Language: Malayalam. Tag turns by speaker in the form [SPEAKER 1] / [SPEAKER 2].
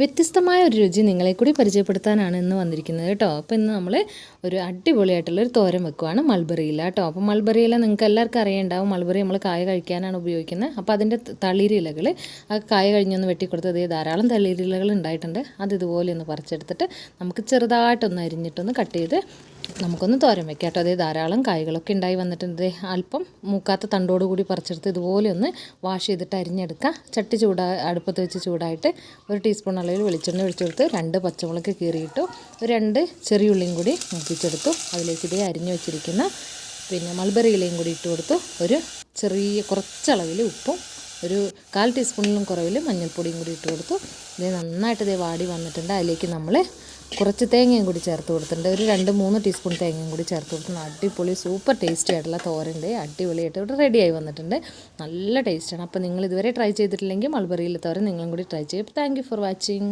[SPEAKER 1] വ്യത്യസ്തമായ ഒരു രുചി നിങ്ങളെ കൂടി പരിചയപ്പെടുത്താനാണ് ഇന്ന് വന്നിരിക്കുന്നത് കേട്ടോ. അപ്പോൾ ഇന്ന് നമ്മൾ ഒരു അടിപൊളിയായിട്ടുള്ളൊരു തോരൻ വെക്കുവാണ് മൾബറിയില കേട്ടോ. അപ്പോൾ മൾബറിയില നിങ്ങൾക്ക് എല്ലാവർക്കും അറിയേണ്ടാവും. മൾബറി നമ്മൾ കായ കഴിക്കാനാണ് ഉപയോഗിക്കുന്നത്. അപ്പോൾ അതിന്റെ തളിരിലകൾ ആ കായ കഴിഞ്ഞൊന്ന് വെട്ടിക്കൊടുത്തത് ധാരാളം തളിരിലകൾ ഉണ്ടായിട്ടുണ്ട്. അത് ഇതുപോലെ ഒന്ന് പറിച്ചെടുത്തിട്ട് നമുക്ക് ചെറുതായിട്ടൊന്ന് അരിഞ്ഞിട്ടൊന്ന് കട്ട് ചെയ്ത് നമുക്കൊന്ന് തോരൻ വെക്കാം കേട്ടോ അതേ ധാരാളം കായ്കളൊക്കെ ഉണ്ടായി വന്നിട്ടുണ്ട്. അല്പം മൂക്കാത്ത തണ്ടോട് കൂടി പറിച്ചെടുത്ത് ഇതുപോലെ ഒന്ന് വാഷ് ചെയ്തിട്ട് അരിഞ്ഞെടുക്കുക. ചട്ടി ചൂടാ അടുപ്പത്ത് വെച്ച് ചൂടായിട്ട് ഒരു ടീസ്പൂൺ അളവിൽ വെളിച്ചെണ്ണ ഒഴിച്ചെടുത്ത് രണ്ട് പച്ചമുളക് കീറിയിട്ടു രണ്ട് ചെറിയ ഉള്ളിയും കൂടി മുപ്പിച്ചെടുത്തു. അതിലേക്ക് ഇതേ അരിഞ്ഞു വെച്ചിരിക്കുന്ന പിന്നെ മൾബറി ഇലയും കൂടി ഇട്ട് കൊടുത്തു ഒരു ചെറിയ കുറച്ചളവിൽ ഉപ്പും ഒരു കാൽ ടീസ്പൂണിലും കുറവിൽ മഞ്ഞൾപ്പൊടിയും കൂടി ഇട്ട് കൊടുത്തു. ഇത് നന്നായിട്ട് ഇതേ വാടി വന്നിട്ടുണ്ട്. അതിലേക്ക് നമ്മൾ കുറച്ച് തേങ്ങയും കൂടി ചേർത്ത് കൊടുത്തിട്ടുണ്ട്. ഒരു രണ്ട് മൂന്ന് ടീസ്പൂൺ തേങ്ങയും കൂടി ചേർത്ത് കൊടുത്ത്. അടിപൊളി സൂപ്പർ ടേസ്റ്റി ആയിട്ടുള്ള തോരന്റെ അടിപൊളിയായിട്ട് ഇവിടെ റെഡിയായി വന്നിട്ടുണ്ട്. നല്ല ടേസ്റ്റാണ് അപ്പോൾ നിങ്ങൾ ഇതുവരെ ട്രൈ ചെയ്തിട്ടില്ലെങ്കിൽ മൾബറിയിലെ തോരൻ നിങ്ങളും കൂടി ട്രൈ ചെയ്യും. Thank for watching